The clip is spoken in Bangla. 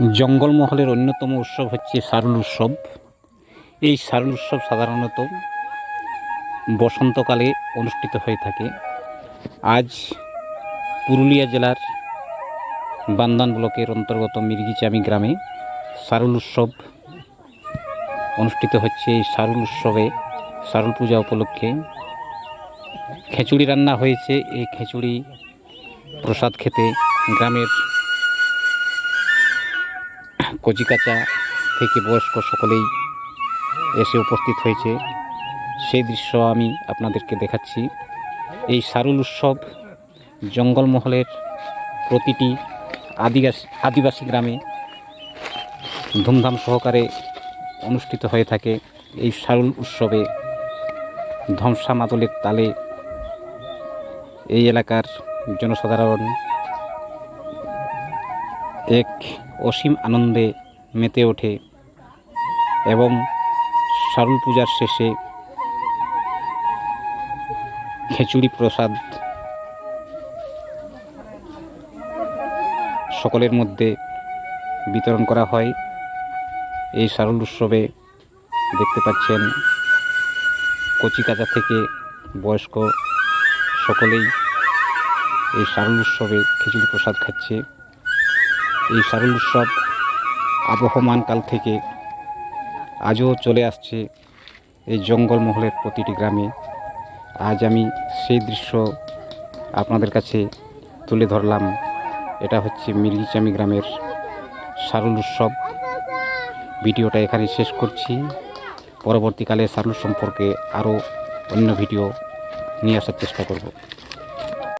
জঙ্গলমহলের অন্যতম উৎসব হচ্ছে সারুল উৎসব। এই সারুল উৎসব সাধারণত বসন্তকালে অনুষ্ঠিত হয়ে থাকে। আজ পুরুলিয়া জেলার বান্দান ব্লকের অন্তর্গত মির্গিচামি গ্রামে সারুল উৎসব অনুষ্ঠিত হচ্ছে। এই সারুল উৎসবে সারুল পূজা উপলক্ষে খিচুড়ি রান্না হয়েছে। এই খিচুড়ি প্রসাদ খেতে গ্রামের কচিকাচা থেকে বয়স্ক সকলেই এসে উপস্থিত হয়েছে। সেই দৃশ্য আমি আপনাদেরকে দেখাচ্ছি। এই সারুল উৎসব জঙ্গলমহলের প্রতিটি আদিবাসী আদিবাসী গ্রামে ধুমধাম সহকারে অনুষ্ঠিত হয়ে থাকে। এই সারুল উৎসবে ধ্বংসা মাদলের তালে এই এলাকার জনসাধারণ এক অসীম আনন্দে মেতে ওঠে এবং সারুল পূজার শেষে খিচুড়ি প্রসাদ সকলের মধ্যে বিতরণ করা হয়। এই সারুল উৎসবে দেখতে পাচ্ছেন কচিকাচা থেকে বয়স্ক সকলেই এই সারুল উৎসবে খিচুড়ি প্রসাদ খাচ্ছে। এই সারুল উৎসব আবহমানকাল থেকে আজও চলে আসছে এই জঙ্গলমহলের প্রতিটি গ্রামে। আজ আমি সেই দৃশ্য আপনাদের কাছে তুলে ধরলাম। এটা হচ্ছে মির্গিচামি গ্রামের সারুল উৎসব। ভিডিওটা এখানে শেষ করছি। পরবর্তীকালে সারুল সম্পর্কে আরও অন্য ভিডিও নিয়ে আসার চেষ্টা করব।